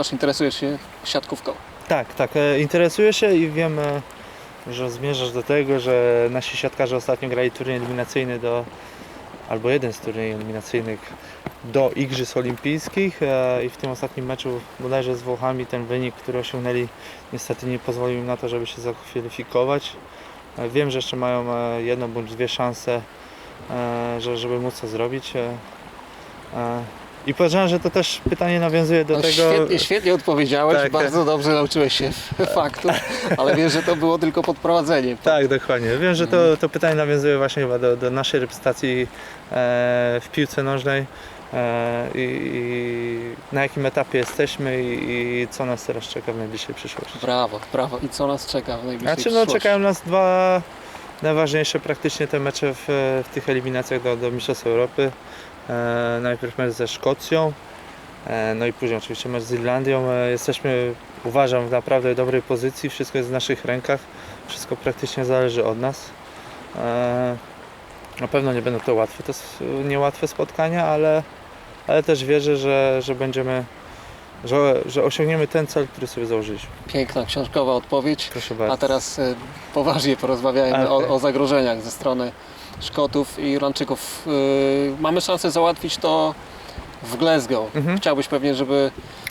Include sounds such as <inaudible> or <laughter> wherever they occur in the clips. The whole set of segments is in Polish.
Łukasz, interesujesz się siatkówką. Tak, tak. e, Interesuję się i wiem, e, że zmierzasz do tego, że nasi siatkarze ostatnio grali turniej eliminacyjny do, albo jeden z turniej eliminacyjnych do Igrzysk Olimpijskich e, i w tym ostatnim meczu bodajże z Włochami ten wynik, który osiągnęli niestety nie pozwolił im na to, żeby się zakwalifikować. Wiem, że jeszcze mają jedną bądź dwie szanse, że- żeby móc to zrobić. I powiedziałem, że to też pytanie nawiązuje do No, tego... Świetnie, świetnie odpowiedziałeś, Tak. bardzo dobrze nauczyłeś się <laughs> faktów, ale wiesz, że to było tylko podprowadzenie. Tak, dokładnie. Wiem, że Mhm. to, to pytanie nawiązuje właśnie chyba do, do naszej reprezentacji e, w piłce nożnej e, i, i na jakim etapie jesteśmy i, i co nas teraz czeka w najbliższej przyszłości. Brawo, brawo. I co nas czeka w najbliższej Znaczy, no, przyszłości? czekają nas dwa najważniejsze praktycznie te mecze w, w tych eliminacjach do, do Mistrzostw Europy. E, najpierw mecz ze Szkocją, e, no i później oczywiście mecz z Irlandią. E, jesteśmy, uważam, w naprawdę dobrej pozycji, wszystko jest w naszych rękach, wszystko praktycznie zależy od nas. Na pewno nie będą to łatwe, to niełatwe spotkania, ale, ale też wierzę, że, że będziemy, że, że osiągniemy ten cel, który sobie założyliśmy. Piękna książkowa odpowiedź. Proszę bardzo. A teraz poważnie porozmawiajmy Okej. o, o zagrożeniach ze strony Szkotów i Irlandczyków. E, Mamy szansę załatwić to w Glasgow. Mhm. Chciałbyś pewnie, żeby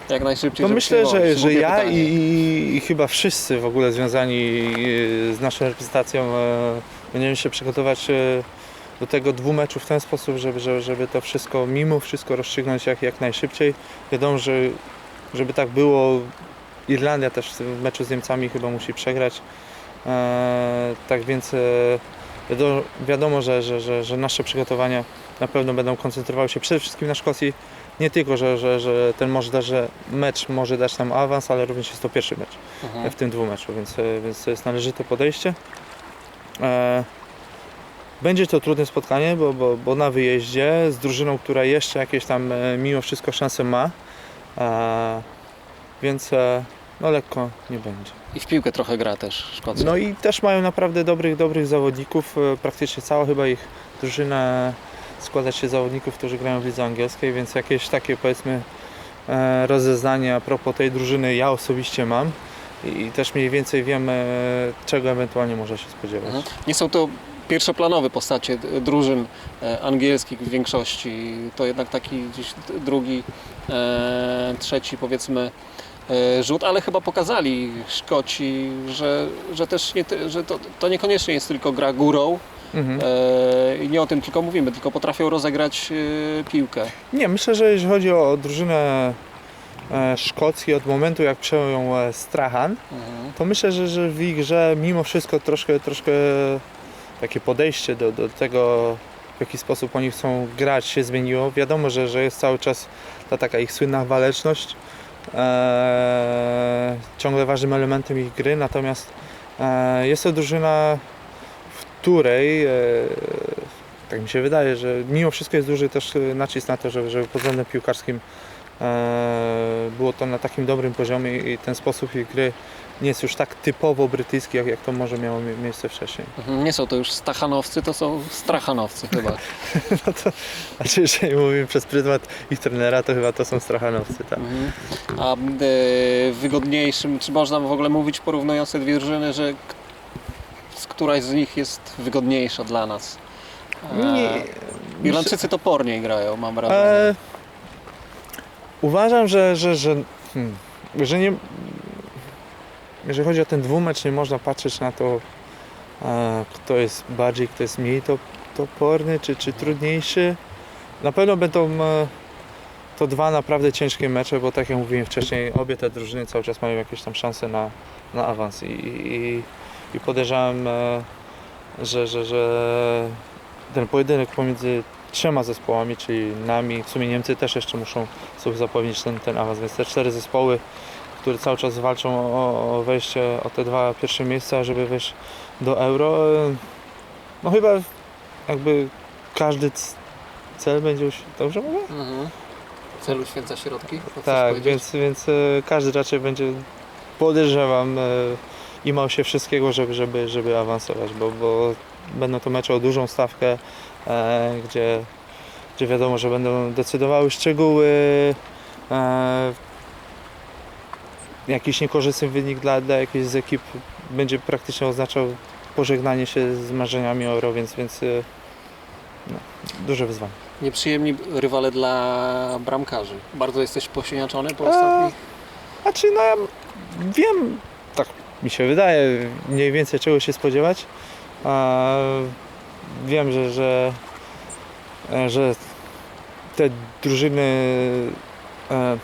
jak najszybciej. No myślę, że, że ja i, i, chyba wszyscy w ogóle związani e, z naszą reprezentacją e, będziemy się przygotować do tego dwóch meczów w ten sposób, żeby, żeby, żeby to wszystko mimo wszystko rozstrzygnąć jak, jak najszybciej. Wiadomo, że żeby tak było, Irlandia też w meczu z Niemcami chyba musi przegrać. E, tak więc e, wiadomo, wiadomo że, że, że, że nasze przygotowania na pewno będą koncentrowały się przede wszystkim na Szkocji. Nie tylko, że, że, że ten może dać, że mecz może dać nam awans, ale również jest to pierwszy mecz Mhm. w tym dwóch meczu, więc, e, więc to jest należyte podejście. E, Będzie to trudne spotkanie, bo, bo, bo na wyjeździe z drużyną, która jeszcze jakieś tam e, mimo wszystko szanse ma, więc no lekko nie będzie. I w piłkę trochę gra też Szkocja. No i też mają naprawdę dobrych, dobrych zawodników. E, Praktycznie cała chyba ich drużyna składa się z zawodników, którzy grają w lidze angielskiej, więc jakieś takie powiedzmy e, rozeznanie a propos tej drużyny ja osobiście mam i też mniej więcej wiem, e, czego ewentualnie można się spodziewać. Mhm. Nie są to pierwszoplanowe postacie drużyn angielskich w większości. To jednak taki gdzieś drugi, trzeci powiedzmy rzut, ale chyba pokazali Szkoci, że, że też nie, że to, to niekoniecznie jest tylko gra górą Mhm. e, i nie o tym tylko mówimy, tylko potrafią rozegrać e, piłkę. Nie, myślę, że jeśli chodzi o drużynę e, Szkocji od momentu jak przejął ją e, Strahan, Mhm. to myślę, że, że w ich grze mimo wszystko troszkę, troszkę takie podejście do, do tego, w jaki sposób oni chcą grać się zmieniło. Wiadomo, że, że jest cały czas ta taka ich słynna waleczność e, ciągle ważnym elementem ich gry, natomiast e, jest to drużyna, w której e, tak mi się wydaje, że mimo wszystko jest duży też e, nacisk na to, żeby, pod względem piłkarskim było to na takim dobrym poziomie i ten sposób ich gry nie jest już tak typowo brytyjski, jak, jak to może miało mie- miejsce wcześniej. Mhm. Nie są to już Stachanowcy, to są Strachanowcy chyba. <laughs> No to, znaczy, jeżeli mówimy przez pryzmat ich trenera, to chyba to są Strachanowcy, tak. Mhm. A e, wygodniejszym, czy można w ogóle mówić porównując te dwie drużyny, że któraś z nich jest wygodniejsza dla nas? E, Nie, Irlandczycy toporniej grają, mam wrażenie. Uważam, że, że, że, hmm, że nie. Jeżeli chodzi o ten dwumecz, nie można patrzeć na to, e, kto jest bardziej, kto jest mniej to, toporny, czy, czy trudniejszy. Na pewno będą e, to dwa naprawdę ciężkie mecze, bo tak jak mówiłem wcześniej, obie te drużyny cały czas mają jakieś tam szanse na, na awans i, i, i podejrzewam, e, że, że, że ten pojedynek pomiędzy trzema zespołami, czyli nami, w sumie Niemcy też jeszcze muszą sobie zapewnić ten, ten awans, więc te cztery zespoły, które cały czas walczą o, o wejście, o te dwa pierwsze miejsca, żeby wejść do Euro, e, no chyba jakby każdy cel będzie, dobrze mówię? Mhm. Celu święca środki? Tak, więc, więc e, każdy raczej będzie, podejrzewam, e, imał się wszystkiego, żeby, żeby, żeby awansować, bo, bo będą to mecze o dużą stawkę, gdzie, gdzie wiadomo, że będą decydowały szczegóły. E, jakiś niekorzystny wynik dla, dla jakiejś z ekip będzie praktycznie oznaczał pożegnanie się z marzeniami Euro, więc, więc y, no, duże wyzwanie. Nieprzyjemni rywale dla bramkarzy. Bardzo jesteś posieniaczony po A, ostatnich... Znaczy, no ja wiem, tak mi się wydaje, mniej więcej czego się spodziewać. A, wiem, że, że, e, że te drużyny e,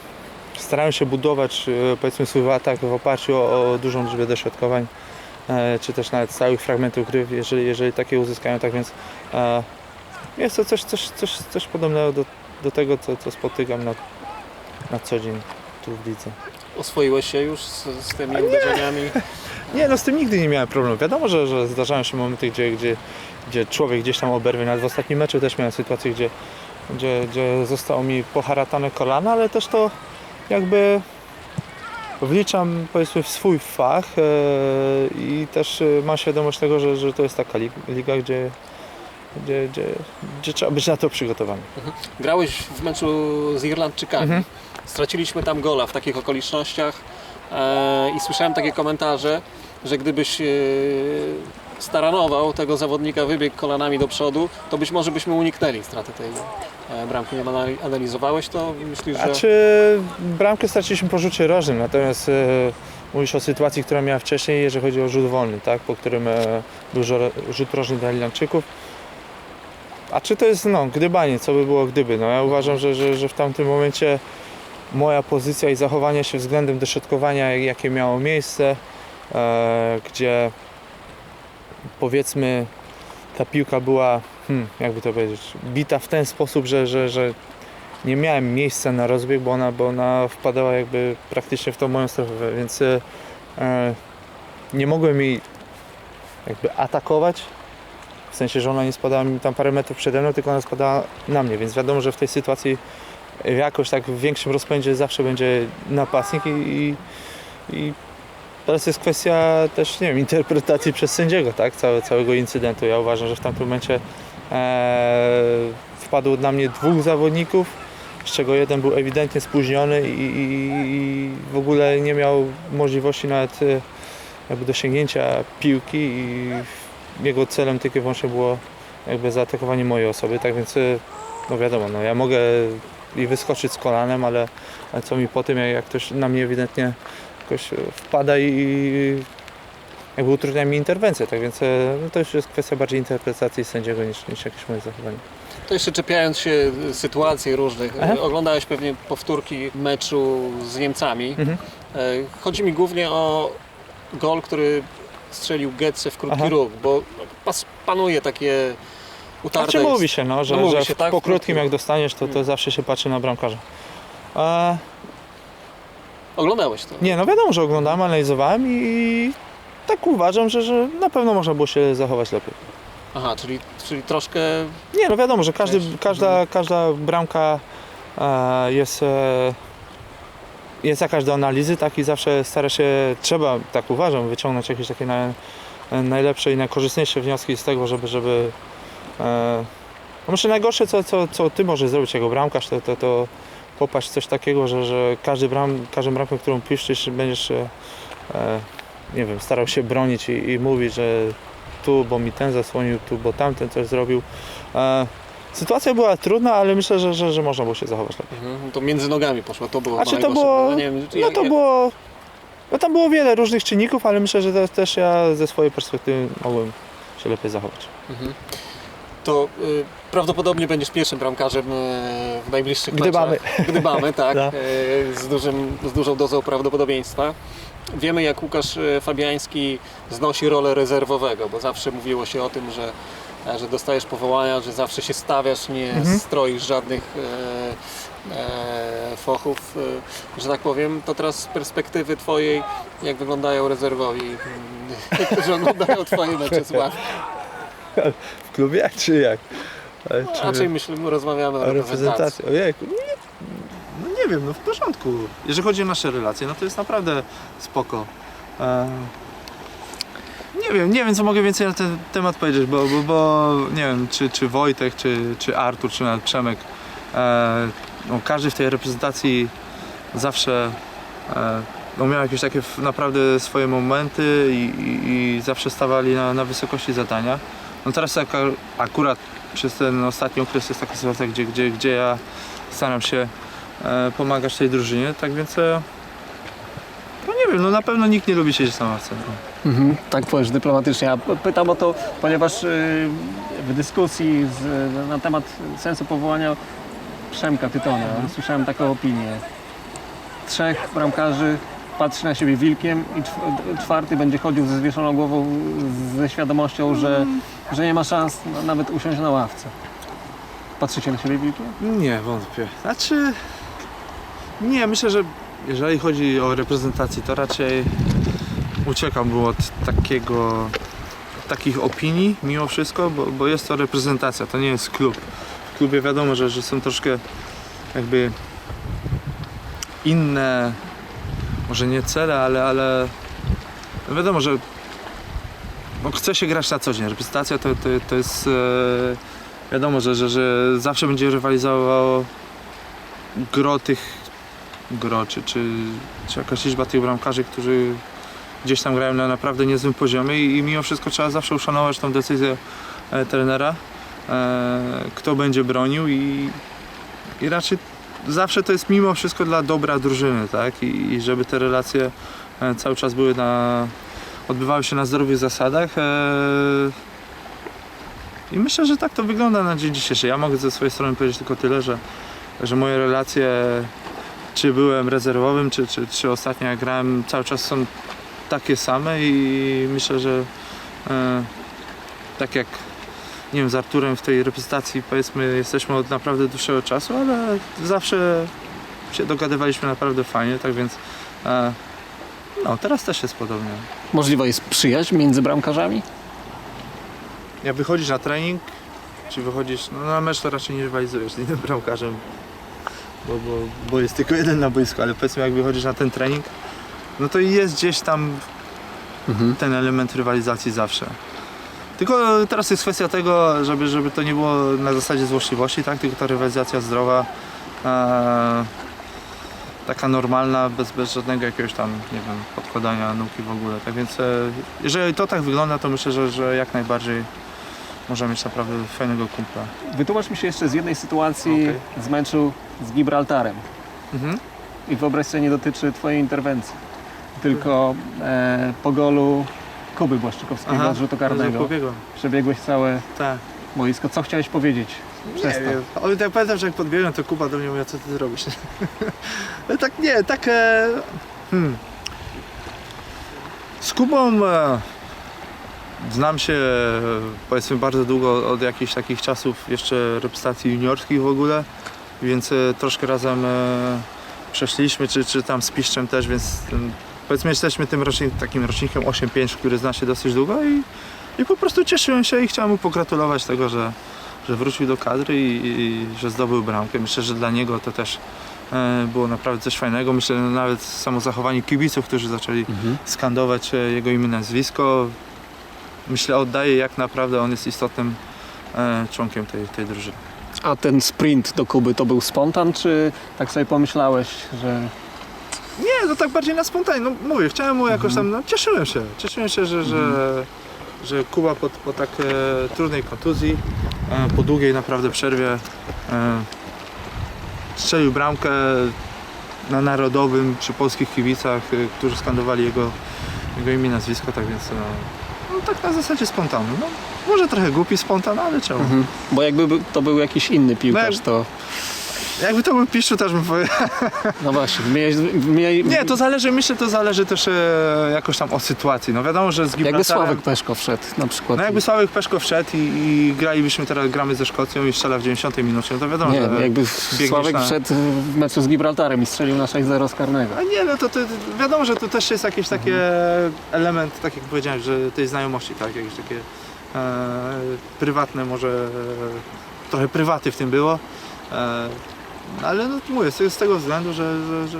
starają się budować e, powiedzmy swój atak w oparciu o, o dużą liczbę dośrodkowań, e, czy też nawet stałych fragmentów gry, jeżeli, jeżeli takie uzyskają, tak więc jest to coś, coś, coś, coś podobnego do, do tego, co, co spotykam na, na co dzień tu w lidze. Oswoiłeś się już z, z tymi uderzeniami? Nie, no z tym nigdy nie miałem problemu. Wiadomo, że, że zdarzają się momenty, gdzie, gdzie, gdzie człowiek gdzieś tam oberwie. Nawet w ostatnim meczu też miałem sytuację, gdzie, gdzie, gdzie zostało mi poharatane kolana, ale też to jakby wliczam powiedzmy w swój fach e, i też e, mam świadomość tego, że, że to jest taka lig- liga, gdzie, gdzie, gdzie, gdzie trzeba być na to przygotowany. Grałeś w meczu z Irlandczykami. Mhm. Straciliśmy tam gola w takich okolicznościach e, i słyszałem takie komentarze, że gdybyś e, staranował tego zawodnika, wybiegł kolanami do przodu, to być może byśmy uniknęli straty tej e, bramki. Nie anali- analizowałeś to? Myślisz, A że... czy bramkę straciliśmy po rzucie rożnym, natomiast e, mówisz o sytuacji, która miała wcześniej, jeżeli chodzi o rzut wolny, tak, po którym e, był żo- rzut rożny dla Irlandczyków. A czy to jest, no, gdybanie, co by było gdyby? No, ja uważam, że, że, że w tamtym momencie moja pozycja i zachowanie się względem dośrodkowania, jakie miało miejsce, e, gdzie powiedzmy ta piłka była, hmm, jakby to powiedzieć, bita w ten sposób, że, że, że nie miałem miejsca na rozbieg, bo ona, bo ona wpadała jakby praktycznie w tą moją strefę, więc e, e, nie mogłem jej jakby atakować, w sensie, że ona nie spadała mi tam parę metrów przede mną, tylko ona spadała na mnie, więc wiadomo, że w tej sytuacji jakoś tak w większym rozpędzie zawsze będzie napastnik i, i, i teraz jest kwestia też, nie wiem, interpretacji przez sędziego, tak, Całe, całego incydentu. Ja uważam, że w tamtym momencie e, wpadło na mnie dwóch zawodników, z czego jeden był ewidentnie spóźniony i, i, i w ogóle nie miał możliwości nawet e, jakby dosięgnięcia piłki i jego celem tylko i wyłącznie było jakby zaatakowanie mojej osoby, tak więc e, no wiadomo, no ja mogę i wyskoczyć z kolanem, ale, ale co mi po tym, jak, jak ktoś na mnie ewidentnie jakoś wpada i jakby utrudnia mi interwencję, tak więc e, no to już jest kwestia bardziej interpretacji sędziego niż, niż jakieś moje zachowanie. To jeszcze czepiając się sytuacji różnych, Aha. oglądałeś pewnie powtórki meczu z Niemcami. Mhm. E, Chodzi mi głównie o gol, który strzelił Getze w krótki Aha. ruch, bo pas, panuje takie utarte... Znaczy mówi się, no, że, No mówi że się, tak, po krótkim krótkim. jak dostaniesz, to, to Mm. zawsze się patrzy na bramkarza. A, Oglądałeś to? nie, no wiadomo, że oglądałem, analizowałem i tak uważam, że, że na pewno można było się zachować lepiej. Aha, czyli, czyli troszkę... Nie, no wiadomo, że każdy, każda, każda bramka e, jest, e, jest jakaś do analizy, tak i zawsze stara się, trzeba, tak uważam, wyciągnąć jakieś takie naj, najlepsze i najkorzystniejsze wnioski z tego, żeby, żeby e, no myślę najgorsze, co, co, co ty możesz zrobić jako bramkarz, to, to, to popaść w coś takiego, że, że każdy bram, każdą bramkę, którą piszczysz, będziesz e, e, nie wiem, starał się bronić i, i mówić, że tu, bo mi ten zasłonił, tu, bo tamten coś zrobił. E, sytuacja była trudna, ale myślę, że, że, że można było się zachować lepiej. Mhm, to między nogami poszło, to było A czy to było- No, nie wiem, czy No to było... No tam było wiele różnych czynników, ale myślę, że też, też ja ze swojej perspektywy mogłem się lepiej zachować. Mhm. To y, prawdopodobnie będziesz pierwszym bramkarzem y, w najbliższych Gdybamy. meczach. Gdybamy, <laughs> tak. <laughs> No. y, z, dużym, z dużą dozą prawdopodobieństwa. Wiemy jak Łukasz y, Fabiański znosi rolę rezerwowego, bo zawsze mówiło się o tym, że, że dostajesz powołania, że zawsze się stawiasz, nie Mhm. stroisz żadnych e, e, fochów, e, że tak powiem. To teraz z perspektywy Twojej, jak wyglądają rezerwowi, mm, <laughs> którzy oglądają Twoje mecze <laughs> z ławki? W klubie czy jak? E, No, raczej myślę, rozmawiamy o, reprezentacji. Ojejku, nie, no nie wiem, no w porządku. Jeżeli chodzi o nasze relacje, no to jest naprawdę spoko. E, nie wiem, nie wiem co mogę więcej na ten temat powiedzieć, bo, bo, bo nie wiem, czy, czy Wojtek, czy, czy Artur, czy nawet Przemek, e, no, każdy w tej reprezentacji zawsze e, no, miał jakieś takie naprawdę swoje momenty i, i, i zawsze stawali na, na wysokości zadania. No teraz jak a- akurat przez ten ostatni okres jest taka sytuacja, gdzie, gdzie, gdzie ja staram się e, pomagać tej drużynie, tak więc e, nie wiem, no na pewno nikt nie lubi siedzieć na ławce. Mhm, tak powiesz dyplomatycznie. A p- pytam o to, ponieważ y, w dyskusji z, na temat sensu powołania Przemka Tytona słyszałem taką opinię. Trzech bramkarzy patrzy na siebie wilkiem i czw- czwarty będzie chodził ze zwieszoną głową ze świadomością, że, że nie ma szans na- nawet usiąść na ławce. Patrzycie na siebie wilkiem? Nie, wątpię. Znaczy, nie, myślę, że jeżeli chodzi o reprezentację, to raczej uciekam od takiego, takich opinii mimo wszystko, bo, bo jest to reprezentacja, to nie jest klub. W klubie wiadomo, że, że są troszkę jakby inne, może nie cele, ale, ale wiadomo, że no chce się grać na co dzień. Reprezentacja to, to, to jest... E, wiadomo, że, że, że zawsze będzie rywalizowało gro tych gro, czy, czy, czy jakaś liczba tych bramkarzy, którzy gdzieś tam grają na naprawdę niezłym poziomie i, i mimo wszystko trzeba zawsze uszanować tą decyzję e, trenera, e, kto będzie bronił i, i raczej zawsze to jest mimo wszystko dla dobra drużyny, tak? I, i żeby te relacje e, cały czas były na odbywały się na zdrowych zasadach. E, i myślę, że tak to wygląda na dzień dzisiejszy. Ja mogę ze swojej strony powiedzieć tylko tyle, że, że moje relacje, czy byłem rezerwowym, czy, czy, czy ostatnio jak grałem, cały czas są takie same i myślę, że e, tak jak nie wiem, z Arturem w tej reprezentacji powiedzmy jesteśmy od naprawdę dłuższego czasu, ale zawsze się dogadywaliśmy naprawdę fajnie, tak więc e, no teraz też jest podobnie. Możliwa jest przyjaźń między bramkarzami? Jak wychodzisz na trening, czy wychodzisz no na mecz, to raczej nie rywalizujesz z innym bramkarzem, bo, bo, bo jest tylko jeden na boisku, ale powiedzmy jak wychodzisz na ten trening, no to jest gdzieś tam Mhm. ten element rywalizacji zawsze. Tylko teraz jest kwestia tego, żeby, żeby to nie było na zasadzie złośliwości, tak? tylko ta rywalizacja zdrowa, e, taka normalna, bez, bez żadnego jakiegoś tam, nie wiem, podkładania nóg i w ogóle. Tak więc e, jeżeli to tak wygląda, to myślę, że, że jak najbardziej można mieć naprawdę fajnego kumpla. Wytłumacz mi się jeszcze z jednej sytuacji Okej. z meczu z Gibraltarem. Mhm. I wyobraź sobie, nie dotyczy Twojej interwencji, tylko e, po golu Kuby Błaszczykowskiego z rzutu karnego. Przebiegłeś całe Tak. boisko. Co chciałeś powiedzieć Nie przez to? wiem. Ale tak pamiętam, że jak podbiegłem, to Kuba do mnie mówiła, co ty zrobisz. Ale <laughs> tak nie, tak... E, hmm. Z Kubą e, znam się e, powiedzmy bardzo długo, od jakichś takich czasów jeszcze reprezentacji juniorskich w ogóle, więc e, troszkę razem e, przeszliśmy, czy, czy tam z Piszczem też, więc powiedzmy jesteśmy tym rocznik, takim rocznikiem 8-5, który zna się dosyć długo i, i po prostu cieszyłem się i chciałem mu pogratulować tego, że, że wrócił do kadry i, i że zdobył bramkę. Myślę, że dla niego to też e, było naprawdę coś fajnego. Myślę, że nawet samo zachowanie kibiców, którzy zaczęli Mhm. skandować jego imię, nazwisko, myślę, oddaje jak naprawdę on jest istotnym e, członkiem tej, tej drużyny. A ten sprint do Kuby to był spontan, czy tak sobie pomyślałeś, że Nie, no tak bardziej na spontanie. No mówię, chciałem mu jakoś tam, no cieszyłem się. Cieszyłem się, że, że, że Kuba po, po tak e, trudnej kontuzji, e, po długiej naprawdę przerwie e, strzelił bramkę na narodowym przy polskich kibicach, e, którzy skandowali jego, jego imię i nazwisko, tak więc no, no tak na zasadzie spontanu. No, może trochę głupi spontan, ale czemu? Mhm. Bo jakby by- to był jakiś inny piłkarz, to Jakby to był Piszczu, też bym powiedział. <laughs> no właśnie, miałeś, miałeś, Nie, to zależy, myślę, to zależy też e, jakoś tam od sytuacji. No wiadomo, że z jakby Gibraltarem... Sławek Peszko wszedł na przykład. No jakby Sławek Peszko wszedł i, i gralibyśmy teraz, gramy ze Szkocją i strzela w 90 minucie, no to wiadomo, nie, że... jakby Sławek na- wszedł w meczu z Gibraltarem i strzelił na 6-0 z karnego. A nie, no to, to wiadomo, że to też jest jakiś taki element, tak jak powiedziałem, że tej znajomości, tak, jakieś takie e, prywatne może, e, trochę prywaty w tym było. E, ale no mówię, z, z tego względu, że, że, że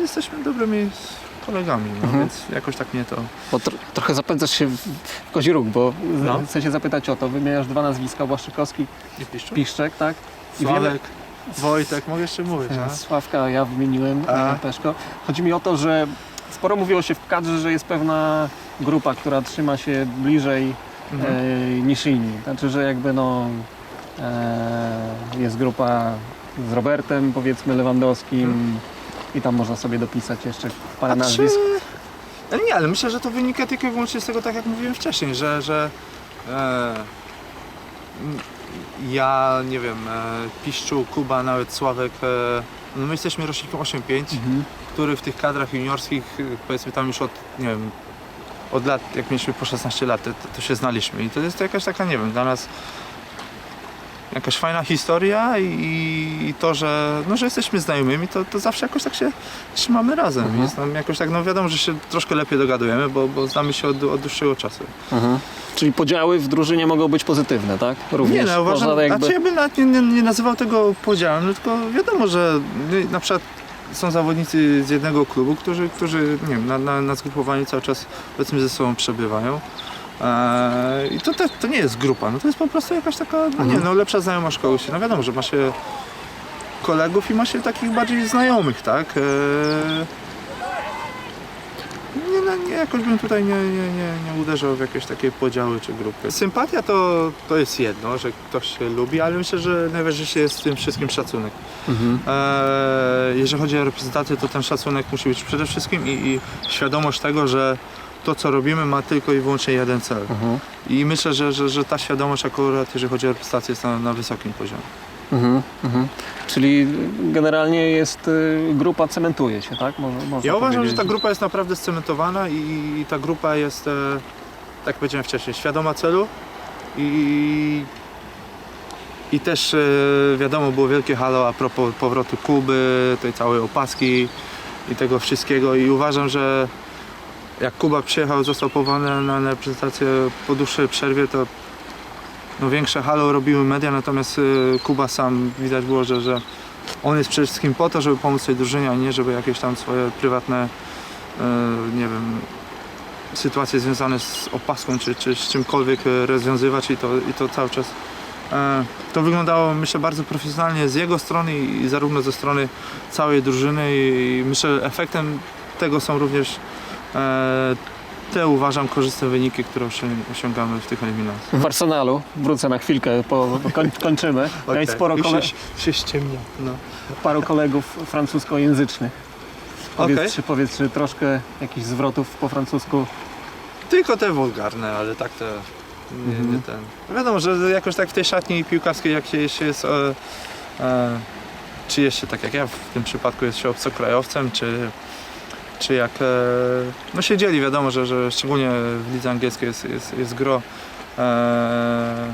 jesteśmy dobrymi kolegami, no, Mhm. więc jakoś tak mnie to... Bo tr- trochę zapędzasz się w, w kozi róg, bo No. chcę się zapytać o to. Wymieniasz dwa nazwiska, Błaszczykowski, Nie piszczą? Piszczek, tak? I Sławek. Wojtek, mogę jeszcze mówić, E, no? Sławka ja wymieniłem, A. Peszko. Chodzi mi o to, że sporo mówiło się w kadrze, że jest pewna grupa, która trzyma się bliżej Mhm. e, niż inni. Znaczy, że jakby no jest grupa z Robertem, powiedzmy Lewandowskim i tam można sobie dopisać jeszcze parę A czy... nazwisk. Ale nie, ale myślę, że to wynika tylko i wyłącznie z tego, tak jak mówiłem wcześniej, że, że e, m, ja, nie wiem, e, Piszczu, Kuba, nawet Sławek, e, no my jesteśmy rocznikiem 8-5, Mhm. który w tych kadrach juniorskich, e, powiedzmy tam już od, nie wiem, od lat, jak mieliśmy po 16 lat, to, to się znaliśmy i to jest jakaś taka, nie wiem, dla nas jakaś fajna historia i, i to, że, no, że jesteśmy znajomymi, to, to zawsze jakoś tak się trzymamy razem. Mhm. Jest nam jakoś tak, no wiadomo, że się troszkę lepiej dogadujemy, bo, bo znamy się od, od dłuższego czasu. Mhm. Czyli podziały w drużynie mogą być pozytywne, tak? Również. nie, no uważam, Można jakby... znaczy ja bym nawet nie, nie, nie nazywał tego podziałem, no, tylko wiadomo, że y, na przykład są zawodnicy z jednego klubu, którzy, którzy nie wiem, na, na, na zgrupowaniu cały czas powiedzmy ze sobą przebywają. Eee, I to, te, to nie jest grupa, no to jest po prostu jakaś taka, no nie, Mhm. no lepsza znajoma szkoły się. No wiadomo, że ma się kolegów i ma się takich bardziej znajomych, tak? Eee, nie, no, nie, jakoś bym tutaj nie, nie, nie, nie uderzał w jakieś takie podziały czy grupy. Sympatia to, to jest jedno, że ktoś się lubi, ale myślę, że najważniejszy jest w tym wszystkim szacunek. Mhm. Eee, jeżeli chodzi o reprezentację, to ten szacunek musi być przede wszystkim i, i świadomość tego, że to, co robimy, ma tylko i wyłącznie jeden cel. Mhm. I myślę, że, że, że ta świadomość akurat, jeżeli chodzi o reprezentację, jest na, na wysokim poziomie. Mhm. Mhm. Czyli generalnie jest y, grupa cementuje się, tak? Mo- można Ja uważam, że ta grupa jest naprawdę scementowana i, i ta grupa jest, e, tak jak powiedziałem wcześniej, świadoma celu i, i też e, wiadomo było wielkie halo a propos powrotu Kuby, tej całej opaski i tego wszystkiego i uważam, że jak Kuba przyjechał, został powołany na, reprezentację po dłuższej przerwie, to no, większe halo robiły media, natomiast e, Kuba sam widać było, że, że on jest przede wszystkim po to, żeby pomóc tej drużynie, a nie żeby jakieś tam swoje prywatne, e, nie wiem, sytuacje związane z opaską czy, czy z czymkolwiek e, rozwiązywać i to, i to cały czas. e, To wyglądało myślę bardzo profesjonalnie z jego strony i zarówno ze strony całej drużyny i myślę, efektem tego są również te uważam korzystne wyniki, które osią- osiągamy w tych eliminacjach. W Arsenalu, wrócę na chwilkę, po, koń, kończymy. Okay. sporo Już kole- się, się ściemnia. No. paru kolegów francuskojęzycznych. Powiedz, Okej. czy, powiedz, czy troszkę jakichś zwrotów po francusku. Tylko te wulgarne, ale tak to nie, Mhm. nie ten. Wiadomo, że jakoś tak w tej szatni piłkarskiej, jak się, się jest, e, e, czy jest się tak jak ja w tym przypadku jest się obcokrajowcem, czy, czy jak e, no siedzieli, wiadomo, że, że szczególnie w lidze angielskiej jest, jest, jest gro e,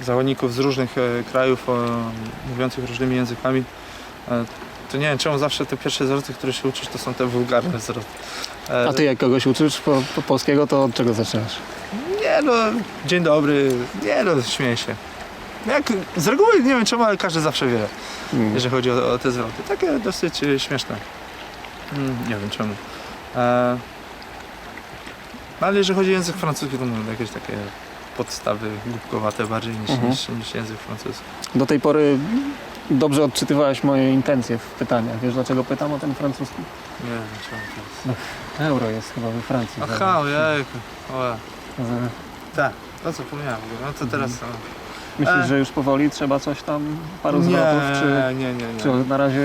zawodników z różnych e, krajów e, mówiących różnymi językami. E, to nie wiem, czemu zawsze te pierwsze zwroty, które się uczysz, to są te wulgarne zwroty. E, A ty jak kogoś uczysz po, po polskiego, to od czego zaczynasz? Nie no, dzień dobry. Nie no, śmieję się. Jak, z reguły nie wiem czemu, ale każdy zawsze wie, Mm. jeżeli chodzi o, o te zwroty. Takie dosyć e, śmieszne. Mm, nie wiem czemu. E, no, ale jeżeli chodzi o język francuski, to mówię jakieś takie podstawy głupkowate bardziej niż, Mhm. niż, niż język francuski. Do tej pory dobrze odczytywałeś moje intencje w pytaniach. Wiesz dlaczego pytam o ten francuski? Nie wiem czemu to jest. Euro jest chyba we Francji. Aha, ojejku. O, Z- tak, to co pomniałem. No to teraz... No. Myślisz, E. że już powoli trzeba coś tam, paru nie, zwrotów, czy, nie, nie, nie. czy na razie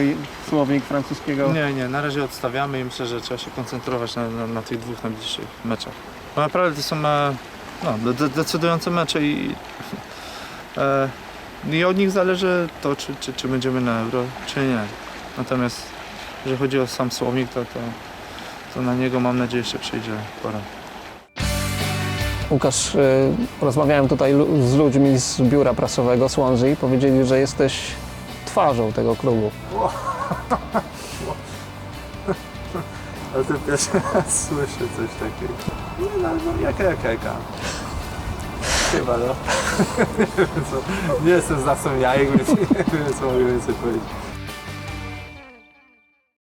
słownik francuskiego? Nie, nie, na razie odstawiamy i myślę, że trzeba się koncentrować na, na, na tych dwóch najbliższych meczach. Bo naprawdę to są e, no, de- de- decydujące mecze i, <laughs> e, i od nich zależy to, czy, czy, czy będziemy na euro, czy nie. Natomiast jeżeli chodzi o sam słownik, to, to, to na niego mam nadzieję jeszcze przyjdzie pora. Łukasz, y, rozmawiałem tutaj z ludźmi z biura prasowego Swansea. Powiedzieli, że jesteś twarzą tego klubu. <laughs> Ale to pierwszy raz słyszę coś takiego. No, no jaka, jaka, jaka. Chyba, no. <laughs> nie wiem co. Nie jestem znawcą jajek, więc <laughs> nie wiem co mogę więcej powiedzieć.